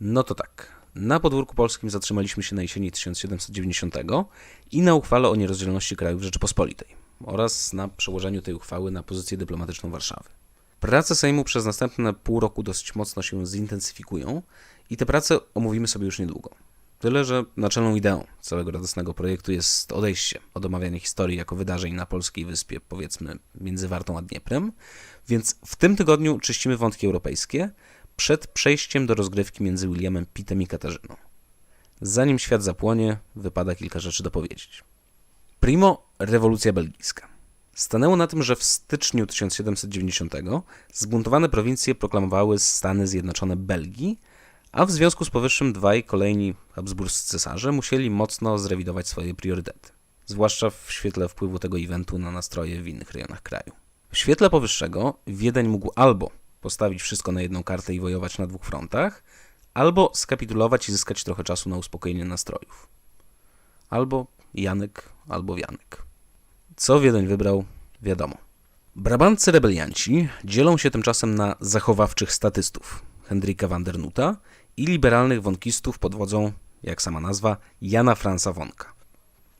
No to tak. Na podwórku polskim zatrzymaliśmy się na jesieni 1790 i na uchwale o nierozdzielności krajów Rzeczypospolitej oraz na przełożeniu tej uchwały na pozycję dyplomatyczną Warszawy. Prace Sejmu przez następne pół roku dosyć mocno się zintensyfikują i te prace omówimy sobie już niedługo. Tyle, że naczelną ideą całego radosnego projektu jest odejście od omawiania historii jako wydarzeń na polskiej wyspie, powiedzmy między Wartą a Dnieprem, więc w tym tygodniu czyścimy wątki europejskie przed przejściem do rozgrywki między Williamem Pittem i Katarzyną. Zanim świat zapłonie, wypada kilka rzeczy dopowiedzieć. Primo rewolucja belgijska. Stanęło na tym, że w styczniu 1790 zbuntowane prowincje proklamowały Stany Zjednoczone Belgii, a w związku z powyższym dwaj kolejni habsburscy cesarze musieli mocno zrewidować swoje priorytety, zwłaszcza w świetle wpływu tego eventu na nastroje w innych rejonach kraju. W świetle powyższego Wiedeń mógł albo postawić wszystko na jedną kartę i wojować na dwóch frontach, albo skapitulować i zyskać trochę czasu na uspokojenie nastrojów. Albo Janek, albo Wianek. Co Wiedeń wybrał, wiadomo. Brabanccy rebelianci dzielą się tymczasem na zachowawczych statystów Hendrika van der Nuta i liberalnych wonkistów pod wodzą, jak sama nazwa, Jana Franza Wonka.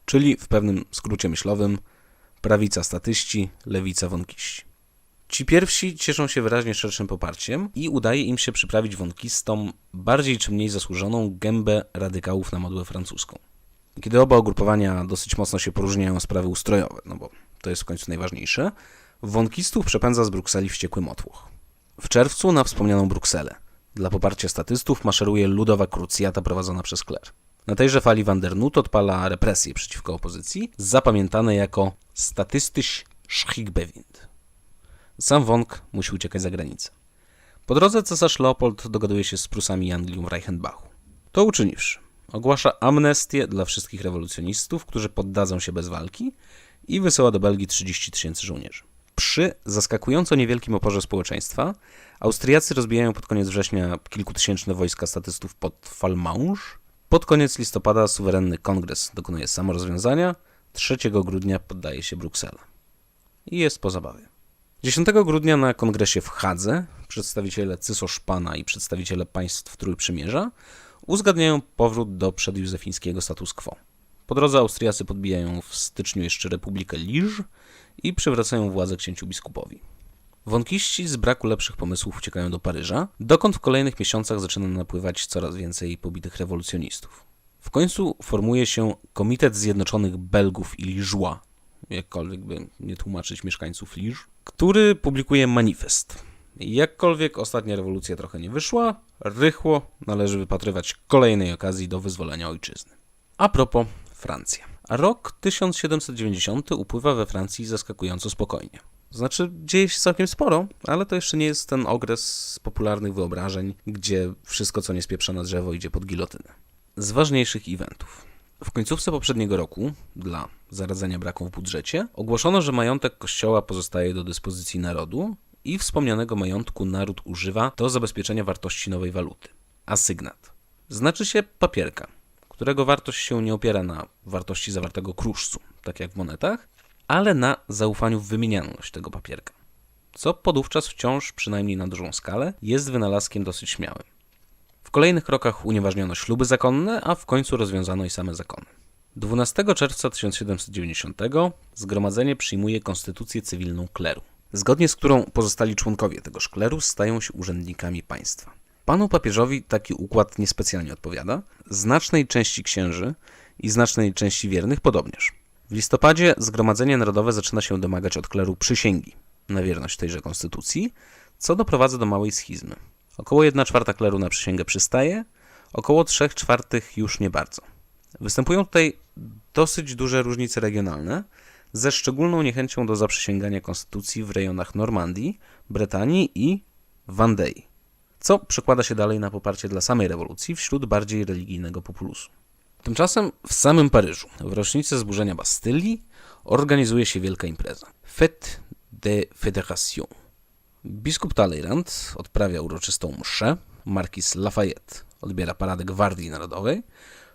Czyli w pewnym skrócie myślowym prawica statyści, lewica wonkiści. Ci pierwsi cieszą się wyraźnie szerszym poparciem i udaje im się przyprawić wonkistom bardziej czy mniej zasłużoną gębę radykałów na modłę francuską. Kiedy oba ugrupowania dosyć mocno się poróżniają sprawy ustrojowe, no bo to jest w końcu najważniejsze, wonkistów przepędza z Brukseli wściekły motłoch. W czerwcu na wspomnianą Brukselę. Dla poparcia statystów maszeruje ludowa krucjata prowadzona przez kler. Na tejże fali Van der Nut odpala represje przeciwko opozycji, zapamiętane jako statystyś Schigbewind. Sam Wonk musi uciekać za granicę. Po drodze cesarz Leopold dogaduje się z Prusami i Anglią w Reichenbachu. To uczyniwszy, ogłasza amnestię dla wszystkich rewolucjonistów, którzy poddadzą się bez walki i wysyła do Belgii 30 tysięcy żołnierzy. Przy zaskakująco niewielkim oporze społeczeństwa Austriacy rozbijają pod koniec września kilkutysięczne wojska statystów pod Falmange. Pod koniec listopada suwerenny kongres dokonuje samorozwiązania, 3 grudnia poddaje się Bruksela. I jest po zabawie. 10 grudnia na kongresie w Hadze przedstawiciele Cysoszpana i przedstawiciele państw Trójprzymierza uzgadniają powrót do przedjózefińskiego status quo. Po drodze Austriacy podbijają w styczniu jeszcze Republikę Liż i przywracają władzę księciu biskupowi. Wonkiści z braku lepszych pomysłów uciekają do Paryża, dokąd w kolejnych miesiącach zaczyna napływać coraz więcej pobitych rewolucjonistów. W końcu formuje się Komitet Zjednoczonych Belgów i Liżua, jakkolwiek by nie tłumaczyć mieszkańców Liż, który publikuje manifest. Jakkolwiek ostatnia rewolucja trochę nie wyszła, rychło należy wypatrywać kolejnej okazji do wyzwolenia ojczyzny. A propos Francja. Rok 1790 upływa we Francji zaskakująco spokojnie. Znaczy, dzieje się całkiem sporo, ale to jeszcze nie jest ten okres popularnych wyobrażeń, gdzie wszystko, co nie spieprza na drzewo, idzie pod gilotynę. Z ważniejszych eventów. W końcówce poprzedniego roku, dla zaradzenia braku w budżecie, ogłoszono, że majątek kościoła pozostaje do dyspozycji narodu i wspomnianego majątku naród używa do zabezpieczenia wartości nowej waluty. Asygnat. Znaczy się papierka, którego wartość się nie opiera na wartości zawartego kruszcu, tak jak w monetach, ale na zaufaniu w wymienialność tego papierka. Co podówczas wciąż, przynajmniej na dużą skalę, jest wynalazkiem dosyć śmiałym. W kolejnych krokach unieważniono śluby zakonne, a w końcu rozwiązano i same zakony. 12 czerwca 1790 zgromadzenie przyjmuje konstytucję cywilną kleru, zgodnie z którą pozostali członkowie tegoż kleru stają się urzędnikami państwa. Panu papieżowi taki układ niespecjalnie odpowiada, znacznej części księży i znacznej części wiernych podobnież. W listopadzie Zgromadzenie Narodowe zaczyna się domagać od kleru przysięgi na wierność tejże konstytucji, co doprowadza do małej schizmy. Około 1 czwarta kleru na przysięgę przystaje, około 3 czwartych już nie bardzo. Występują tutaj dosyć duże różnice regionalne, ze szczególną niechęcią do zaprzysięgania konstytucji w rejonach Normandii, Bretanii i Wandei, co przekłada się dalej na poparcie dla samej rewolucji wśród bardziej religijnego populusu. Tymczasem w samym Paryżu, w rocznicę zburzenia Bastylii, organizuje się wielka impreza. Fête de Fédération. Biskup Talleyrand odprawia uroczystą mszę, markiz Lafayette odbiera paradę Gwardii Narodowej,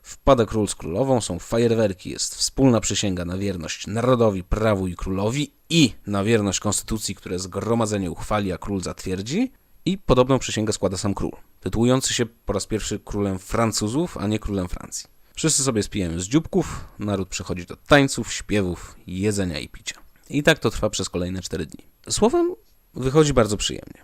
wpada król z królową, są fajerwerki, jest wspólna przysięga na wierność narodowi, prawu i królowi i na wierność konstytucji, które zgromadzenie uchwali, a król zatwierdzi I podobną przysięgę składa sam król, tytułujący się po raz pierwszy królem Francuzów, a nie królem Francji. Wszyscy sobie spijają z dzióbków, naród przechodzi do tańców, śpiewów, jedzenia i picia. I tak to trwa przez kolejne cztery dni. Słowem, wychodzi bardzo przyjemnie.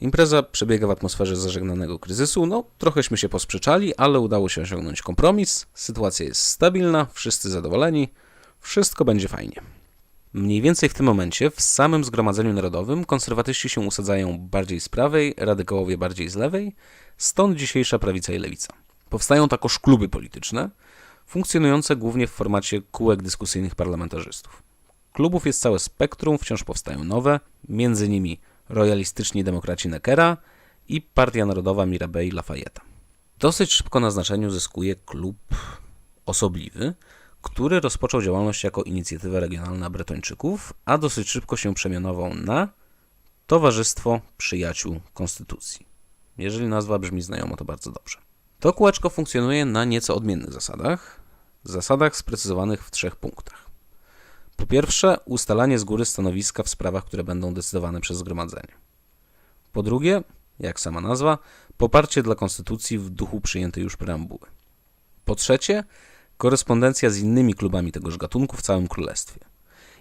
Impreza przebiega w atmosferze zażegnanego kryzysu. No, trochęśmy się posprzeczali, ale udało się osiągnąć kompromis. Sytuacja jest stabilna, wszyscy zadowoleni, wszystko będzie fajnie. Mniej więcej w tym momencie w samym Zgromadzeniu Narodowym konserwatyści się usadzają bardziej z prawej, radykałowie bardziej z lewej, stąd dzisiejsza prawica i lewica. Powstają takoż kluby polityczne, funkcjonujące głównie w formacie kółek dyskusyjnych parlamentarzystów. Klubów jest całe spektrum, wciąż powstają nowe, między nimi royalistyczni demokraci Neckera i Partia Narodowa Mirabei Lafayette. Dosyć szybko na znaczeniu zyskuje klub osobliwy, który rozpoczął działalność jako inicjatywa regionalna Bretończyków, a dosyć szybko się przemianował na Towarzystwo Przyjaciół Konstytucji. Jeżeli nazwa brzmi znajomo, to bardzo dobrze. To kółeczko funkcjonuje na nieco odmiennych zasadach, zasadach sprecyzowanych w trzech punktach. Po pierwsze, ustalanie z góry stanowiska w sprawach, które będą decydowane przez zgromadzenie. Po drugie, jak sama nazwa, poparcie dla konstytucji w duchu przyjętej już preambuły. Po trzecie, korespondencja z innymi klubami tegoż gatunku w całym królestwie.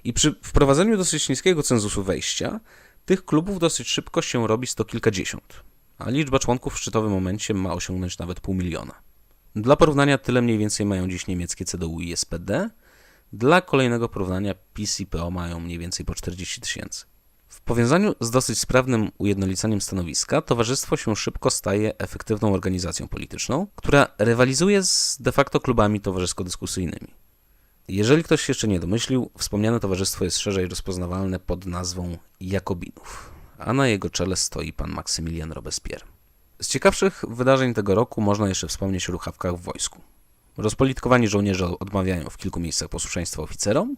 I przy wprowadzeniu dosyć niskiego cenzusu wejścia, tych klubów dosyć szybko się robi sto kilkadziesiąt, a liczba członków w szczytowym momencie ma osiągnąć nawet pół miliona. Dla porównania tyle mniej więcej mają dziś niemieckie CDU i SPD, dla kolejnego porównania PiS i PO mają mniej więcej po 40 tysięcy. W powiązaniu z dosyć sprawnym ujednolicaniem stanowiska, towarzystwo się szybko staje efektywną organizacją polityczną, która rywalizuje z de facto klubami towarzysko-dyskusyjnymi. Jeżeli ktoś się jeszcze nie domyślił, wspomniane towarzystwo jest szerzej rozpoznawalne pod nazwą Jakobinów, a na jego czele stoi pan Maksymilian Robespierre. Z ciekawszych wydarzeń tego roku można jeszcze wspomnieć o ruchawkach w wojsku. Rozpolitkowani żołnierze odmawiają w kilku miejscach posłuszeństwa oficerom.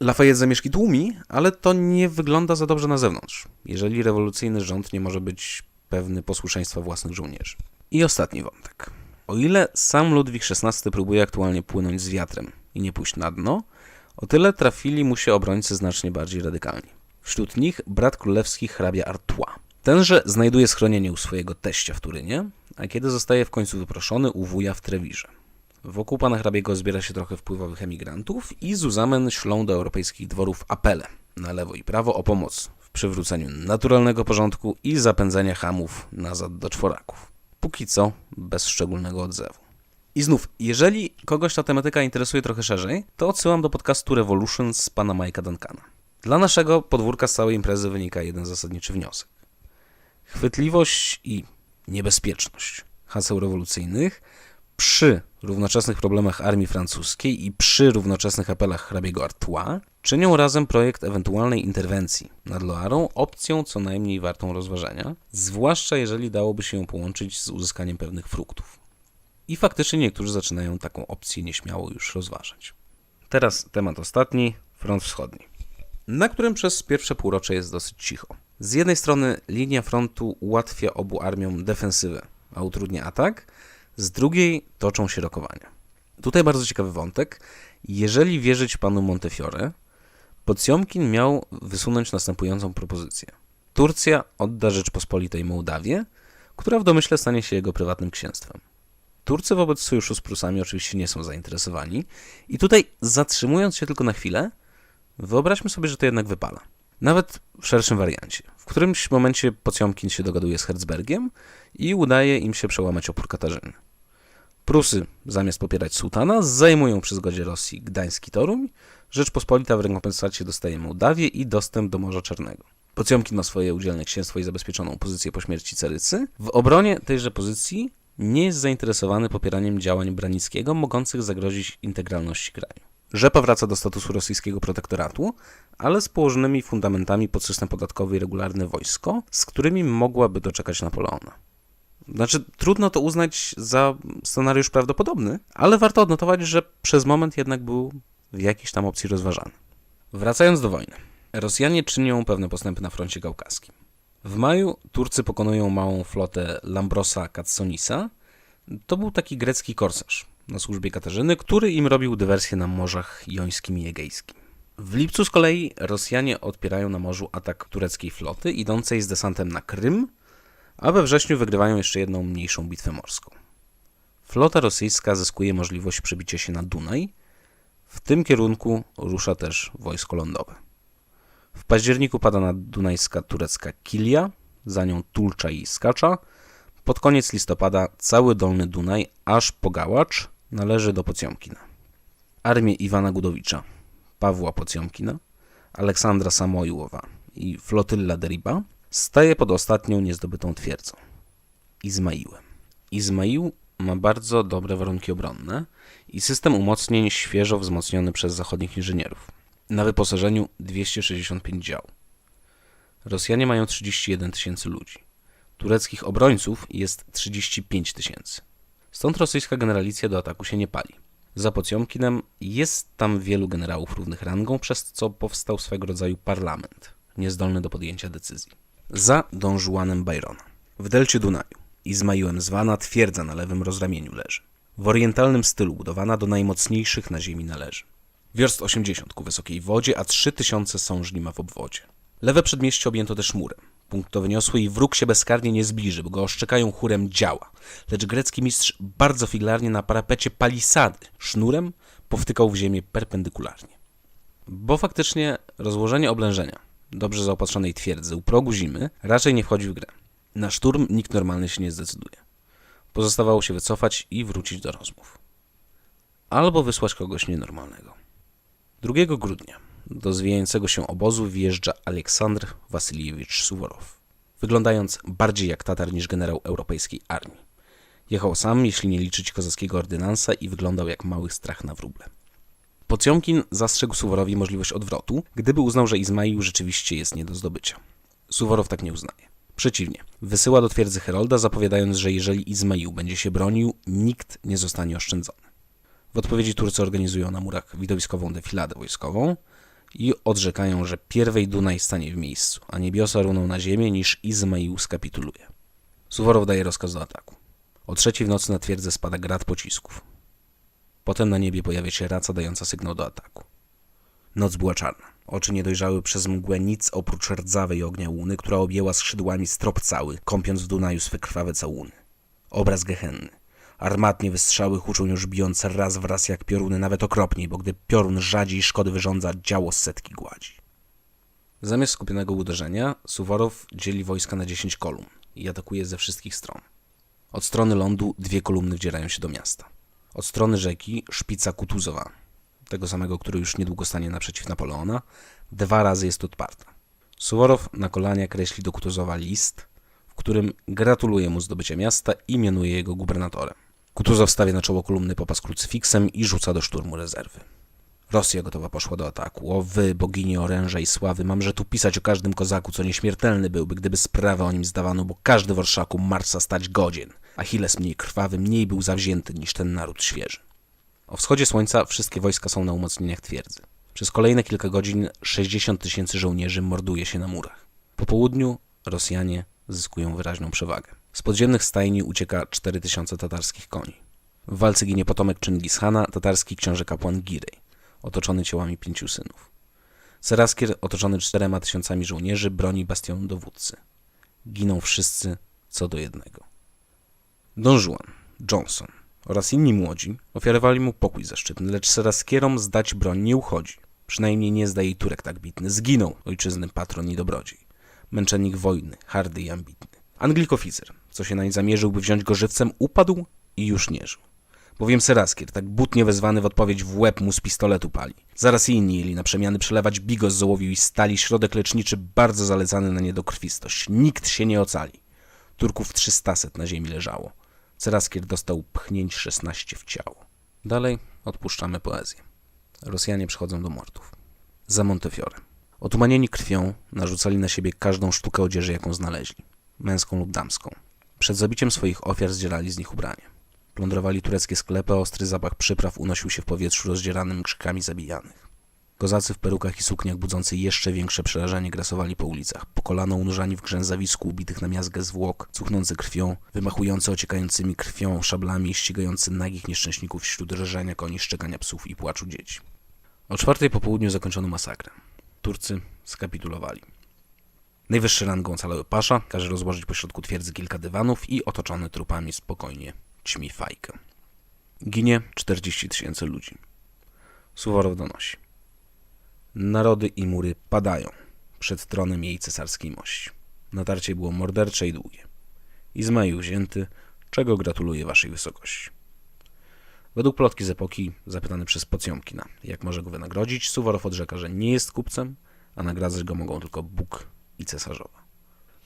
Lafayette zamieszki tłumi, ale to nie wygląda za dobrze na zewnątrz, jeżeli rewolucyjny rząd nie może być pewny posłuszeństwa własnych żołnierzy. I ostatni wątek. O ile sam Ludwik XVI próbuje aktualnie płynąć z wiatrem i nie pójść na dno, o tyle trafili mu się obrońcy znacznie bardziej radykalni. Wśród nich brat królewski hrabia Artois. Tenże znajduje schronienie u swojego teścia w Turynie, a kiedy zostaje w końcu wyproszony u wuja w Trewirze. Wokół pana hrabiego zbiera się trochę wpływowych emigrantów i z Uzamen ślą do europejskich dworów apele na lewo i prawo o pomoc w przywróceniu naturalnego porządku i zapędzenia hamów nazad do czworaków. Póki co bez szczególnego odzewu. I znów, jeżeli kogoś ta tematyka interesuje trochę szerzej, to odsyłam do podcastu Revolution z pana Majka Duncana. Dla naszego podwórka z całej imprezy wynika jeden zasadniczy wniosek. Chwytliwość i niebezpieczność haseł rewolucyjnych przy równoczesnych problemach armii francuskiej i przy równoczesnych apelach hrabiego Artois czynią razem projekt ewentualnej interwencji nad Loarą opcją co najmniej wartą rozważenia, zwłaszcza jeżeli dałoby się ją połączyć z uzyskaniem pewnych fruktów. I faktycznie niektórzy zaczynają taką opcję nieśmiało już rozważać. Teraz temat ostatni, front wschodni, na którym przez pierwsze półrocze jest dosyć cicho. Z jednej strony linia frontu ułatwia obu armiom defensywę, a utrudnia atak, z drugiej toczą się rokowania. Tutaj bardzo ciekawy wątek. Jeżeli wierzyć panu Montefiore, Pocjomkin miał wysunąć następującą propozycję. Turcja odda Rzeczpospolitej Mołdawię, która w domyśle stanie się jego prywatnym księstwem. Turcy wobec sojuszu z Prusami oczywiście nie są zainteresowani i tutaj zatrzymując się tylko na chwilę, wyobraźmy sobie, że to jednak wypala. Nawet w szerszym wariancie. W którymś momencie Pocjomkin się dogaduje z Herzbergiem i udaje im się przełamać opór Katarzyny. Prusy, zamiast popierać sułtana, zajmują przy zgodzie Rosji Gdański Toruń, Rzeczpospolita w rekompensacie dostaje Mołdawię i dostęp do Morza Czarnego. Pocjomkin ma swoje udzielne księstwo i zabezpieczoną pozycję po śmierci Carycy. W obronie tejże pozycji nie jest zainteresowany popieraniem działań Branickiego mogących zagrozić integralności kraju. Rzepa wraca do statusu rosyjskiego protektoratu, ale z położonymi fundamentami pod system podatkowy i regularne wojsko, z którymi mogłaby doczekać Napoleona. Znaczy, trudno to uznać za scenariusz prawdopodobny, ale warto odnotować, że przez moment jednak był w jakiejś tam opcji rozważany. Wracając do wojny. Rosjanie czynią pewne postępy na froncie kaukaskim. W maju Turcy pokonują małą flotę Lambrosa Katsonisa. To był taki grecki korsarz na służbie Katarzyny, który im robił dywersję na morzach jońskim i egejskim. W lipcu z kolei Rosjanie odpierają na morzu atak tureckiej floty idącej z desantem na Krym, A we wrześniu wygrywają jeszcze jedną mniejszą bitwę morską. Flota rosyjska zyskuje możliwość przebicia się na Dunaj. W tym kierunku rusza też wojsko lądowe. W październiku pada na dunajska turecka Kilia, za nią Tulcza i Skacza. Pod koniec listopada cały Dolny Dunaj, aż po Gałacz, należy do Pocjomkina. Armię Iwana Gudowicza, Pawła Pocjomkina, Aleksandra Samoiłowa i flotylla Deriba staje pod ostatnią niezdobytą twierdzą Izmaiłem. Izmaił ma bardzo dobre warunki obronne i system umocnień świeżo wzmocniony przez zachodnich inżynierów. Na wyposażeniu 265 dział. Rosjanie mają 31 tysięcy ludzi. Tureckich obrońców jest 35 tysięcy. Stąd rosyjska generalicja do ataku się nie pali. Za Pocjomkinem jest tam wielu generałów równych rangą, przez co powstał swego rodzaju parlament, niezdolny do podjęcia decyzji. Za Don Juanem Byrona. W delcie Dunaju, Izmaiłem zwana, twierdza na lewym rozramieniu leży. W orientalnym stylu budowana do najmocniejszych na ziemi należy. Wiorst 80 ku wysokiej wodzie, a 3000 sążni ma w obwodzie. Lewe przedmieście objęto też murem. Punkt to wyniosły i wróg się bezkarnie nie zbliży, bo go oszczekają chórem działa. Lecz grecki mistrz bardzo figlarnie na parapecie palisady sznurem powtykał w ziemię perpendykularnie. Bo faktycznie rozłożenie oblężenia dobrze zaopatrzonej twierdzy u progu zimy raczej nie wchodzi w grę. Na szturm nikt normalny się nie zdecyduje. Pozostawało się wycofać i wrócić do rozmów. Albo wysłać kogoś nienormalnego. 2 grudnia do zwijającego się obozu wjeżdża Aleksandr Wasyliewicz Suworow, wyglądając bardziej jak Tatar niż generał europejskiej armii. Jechał sam, jeśli nie liczyć kozackiego ordynansa i wyglądał jak mały strach na wróble. Pocjomkin zastrzegł Suworowi możliwość odwrotu, gdyby uznał, że Izmaił rzeczywiście jest nie do zdobycia. Suworow tak nie uznaje. Przeciwnie, wysyła do twierdzy Herolda, zapowiadając, że jeżeli Izmaił będzie się bronił, nikt nie zostanie oszczędzony. W odpowiedzi Turcy organizują na murach widowiskową defiladę wojskową i odrzekają, że pierwej Dunaj stanie w miejscu, a niebiosa runą na ziemię, niż Izmaił skapituluje. Suworow daje rozkaz do ataku. O trzeciej w nocy na twierdzę spada grad pocisków. Potem na niebie pojawia się raca dająca sygnał do ataku. Noc była czarna. Oczy nie dojrzały przez mgłę nic oprócz rdzawej ognia łuny, która objęła skrzydłami strop cały, kąpiąc w Dunaju swe krwawe całuny. Obraz gehenny. Armatnie wystrzały huczą już bijące raz w raz jak pioruny, nawet okropniej, bo gdy piorun rzadziej szkody wyrządza, działo setki gładzi. Zamiast skupionego uderzenia, Suworow dzieli wojska na 10 kolumn i atakuje ze wszystkich stron. Od strony lądu dwie kolumny wdzierają się do miasta. Od strony rzeki szpica Kutuzowa, tego samego, który już niedługo stanie naprzeciw Napoleona, dwa razy jest odparta. Suworow na kolanie kreśli do Kutuzowa list, w którym gratuluje mu zdobycia miasta i mianuje jego gubernatorem. Kutuzow stawia na czoło kolumny popas krucyfiksem i rzuca do szturmu rezerwy. Rosja gotowa poszła do ataku. O wy, bogini oręża i sławy, mamże tu pisać o każdym kozaku, co nieśmiertelny byłby, gdyby sprawę o nim zdawano, bo każdy w orszaku Marsa stać godzien. Achilles mniej krwawy, mniej był zawzięty niż ten naród świeży. O wschodzie słońca wszystkie wojska są na umocnieniach twierdzy. Przez kolejne kilka godzin 60 tysięcy żołnierzy morduje się na murach. Po południu Rosjanie zyskują wyraźną przewagę. Z podziemnych stajni ucieka 4000 tatarskich koni. W walce ginie potomek Chingishana, tatarski książę kapłan Girej, otoczony ciałami pięciu synów. Seraskier, otoczony czterema tysiącami żołnierzy, broni bastionu dowódcy. Giną wszyscy co do jednego. Don Juan, Johnson oraz inni młodzi ofiarowali mu pokój zaszczytny, lecz Seraskierom zdać broń nie uchodzi. Przynajmniej nie zda jej Turek tak bitny. Zginął ojczyzny patron i dobrodziej. Męczennik wojny, hardy i ambitny. Anglik oficer, co się nań zamierzył, by wziąć go żywcem, upadł i już nie żył. Bowiem Seraskier, tak butnie wezwany w odpowiedź w łeb mu z pistoletu pali. Zaraz i inni jeli na przemiany przelewać bigos z ołowiu i stali, środek leczniczy bardzo zalecany na niedokrwistość. Nikt się nie ocali. Turków trzystaset na ziemi leżało. Seraskier dostał pchnięć 16 w ciało. Dalej odpuszczamy poezję. Rosjanie przychodzą do mordów. Za Montefiore. Otumanieni krwią narzucali na siebie każdą sztukę odzieży, jaką znaleźli. Męską lub damską. Przed zabiciem swoich ofiar zdzierali z nich ubranie. Plądrowali tureckie sklepy, ostry zapach przypraw unosił się w powietrzu rozdzieranym krzykami zabijanych. Kozacy w perukach i sukniach budzący jeszcze większe przerażenie grasowali po ulicach, po kolano unurzani w grzęzawisku ubitych na miazgę zwłok, cuchnący krwią, wymachujący ociekającymi krwią szablami i ścigający nagich nieszczęśników wśród rżenia koni, szczekania psów i płaczu dzieci. O czwartej po południu zakończono masakrę. Turcy skapitulowali. Najwyższy rangą ocalały pasza każe rozłożyć pośrodku twierdzy kilka dywanów i otoczony trupami spokojnie ćmi fajkę. Ginie 40 tysięcy ludzi. Suworow donosi. Narody i mury padają przed tronem jej cesarskiej mości. Natarcie było mordercze i długie. Izmail wzięty, czego gratuluję waszej wysokości. Według plotki z epoki, zapytany przez Pocjomkina, jak może go wynagrodzić, Suworow odrzeka, że nie jest kupcem, a nagradzać go mogą tylko Bóg i cesarzowa.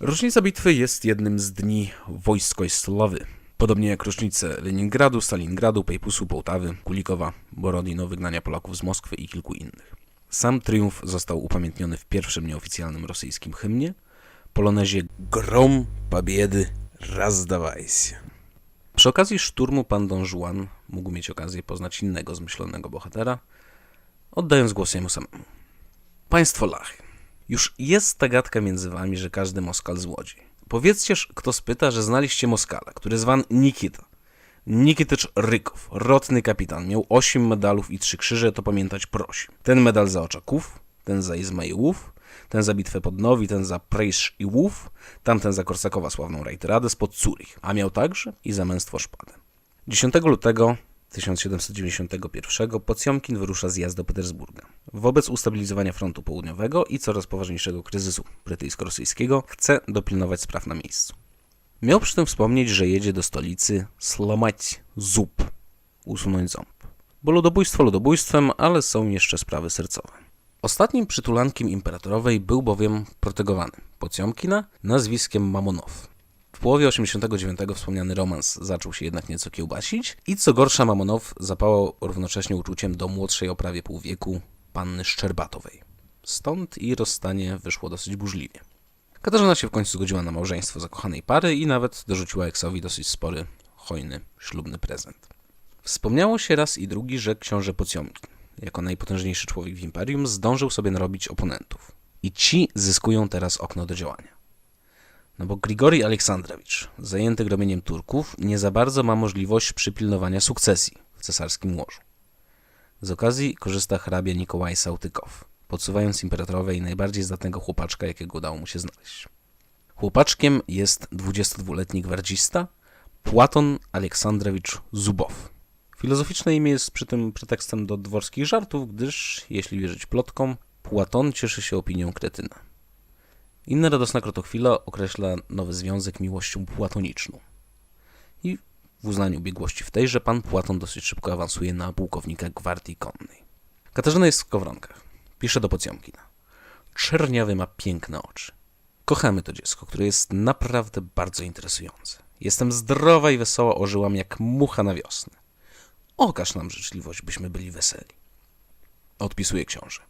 Rocznica bitwy jest jednym z dni wojskoj sławy. Podobnie jak rocznice Leningradu, Stalingradu, Pejpusu, Połtawy, Kulikowa, Borodino, wygnania Polaków z Moskwy i kilku innych. Sam triumf został upamiętniony w pierwszym nieoficjalnym rosyjskim hymnie, polonezie Grom Pobiedy Razdawajcie. Przy okazji szturmu pan Don Juan mógł mieć okazję poznać innego zmyślonego bohatera, oddając głos jemu samemu. Państwo lachy, już jest ta gadka między wami, że każdy Moskal złodziej. Powiedzcież, kto spyta, że znaliście Moskala, który zwan Nikita. Nikitycz Rykow, rotny kapitan, miał 8 medalów i 3 krzyże, to pamiętać prosi. Ten medal za Oczaków, ten za Izmaiłów, ten za bitwę pod Nowi, ten za Prejsz i Łów, tamten za Korsakowa sławną Rejteradę spod Zurich, a miał także i za męstwo szpadę. 10 lutego 1791 Pocjomkin wyrusza zjazd do Petersburga. Wobec ustabilizowania frontu południowego i coraz poważniejszego kryzysu brytyjsko-rosyjskiego chce dopilnować spraw na miejscu. Miał przy tym wspomnieć, że jedzie do stolicy slamać zup, usunąć ząb. Bo ludobójstwo ludobójstwem, ale są jeszcze sprawy sercowe. Ostatnim przytulankiem imperatorowej był bowiem protegowany Pocjomkina nazwiskiem Mamonow. W połowie 89 wspomniany romans zaczął się jednak nieco kiełbasić i co gorsza Mamonow zapałał równocześnie uczuciem do młodszej o prawie pół wieku panny Szczerbatowej. Stąd i rozstanie wyszło dosyć burzliwie. Katarzyna się w końcu zgodziła na małżeństwo zakochanej pary i nawet dorzuciła Eksowi dosyć spory, hojny, ślubny prezent. Wspomniało się raz i drugi, że książę Pocjomkin, jako najpotężniejszy człowiek w imperium, zdążył sobie narobić oponentów. I ci zyskują teraz okno do działania. No bo Grigori Aleksandrowicz, zajęty gromieniem Turków, nie za bardzo ma możliwość przypilnowania sukcesji w cesarskim łożu. Z okazji korzysta hrabia Nikołaj Sautykow, podsuwając imperatorowej najbardziej zdatnego chłopaczka, jakiego udało mu się znaleźć. Chłopaczkiem jest 22-letni gwardzista Płaton Aleksandrowicz Zubow. Filozoficzne imię jest przy tym pretekstem do dworskich żartów, gdyż, jeśli wierzyć plotkom, Płaton cieszy się opinią kretyna. Inna radosna krotochwila określa nowy związek miłością płatoniczną. I w uznaniu biegłości w tej, że pan Płaton dosyć szybko awansuje na pułkownika gwardii konnej. Katarzyna jest w kowronkach. Pisze do Pocjomkina. Czerniawy ma piękne oczy. Kochamy to dziecko, które jest naprawdę bardzo interesujące. Jestem zdrowa i wesoła, ożyłam jak mucha na wiosnę. Okaż nam życzliwość, byśmy byli weseli. Odpisuje książę.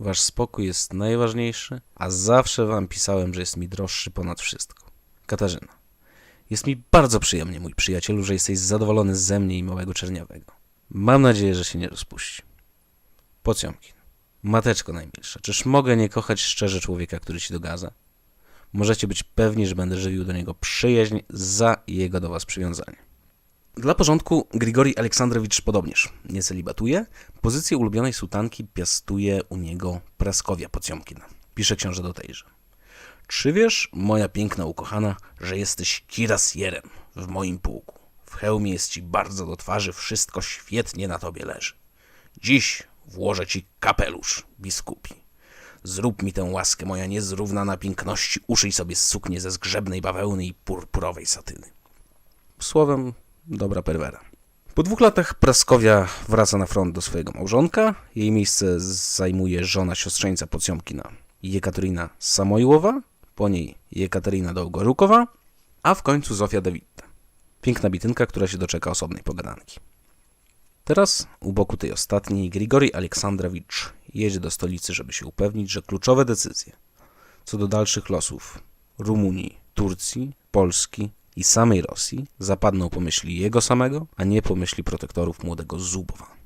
Wasz spokój jest najważniejszy, a zawsze wam pisałem, że jest mi droższy ponad wszystko. Katarzyna. Jest mi bardzo przyjemnie, mój przyjacielu, że jesteś zadowolony ze mnie i małego czerniawego. Mam nadzieję, że się nie rozpuści. Pocjomkin. Mateczko najmilsza, czyż mogę nie kochać szczerze człowieka, który ci dogadza? Możecie być pewni, że będę żywił do niego przyjaźń za jego do was przywiązanie. Dla porządku Grigori Aleksandrowicz podobnież nie celibatuje. Pozycję ulubionej sułtanki piastuje u niego Praskowia Pocjomkina. Pisze książę do tejże. Czy wiesz, moja piękna ukochana, że jesteś kirasjerem w moim pułku? W hełmie jest ci bardzo do twarzy, wszystko świetnie na tobie leży. Dziś włożę ci kapelusz, biskupi. Zrób mi tę łaskę, moja niezrównana piękności, uszyj sobie suknię ze zgrzebnej bawełny i purpurowej satyny. Słowem, dobra perwera. Po dwóch latach Praskowia wraca na front do swojego małżonka. Jej miejsce zajmuje żona siostrzeńca Pocjomkina, Jekaterina Samojłowa, po niej Jekaterina Dołgorukowa, a w końcu Zofia de Witte. Piękna bitynka, która się doczeka osobnej pogadanki. Teraz u boku tej ostatniej Grigori Aleksandrowicz jedzie do stolicy, żeby się upewnić, że kluczowe decyzje co do dalszych losów Rumunii, Turcji, Polski i samej Rosji zapadną po myśli jego samego, a nie po myśli protektorów młodego Zubowa.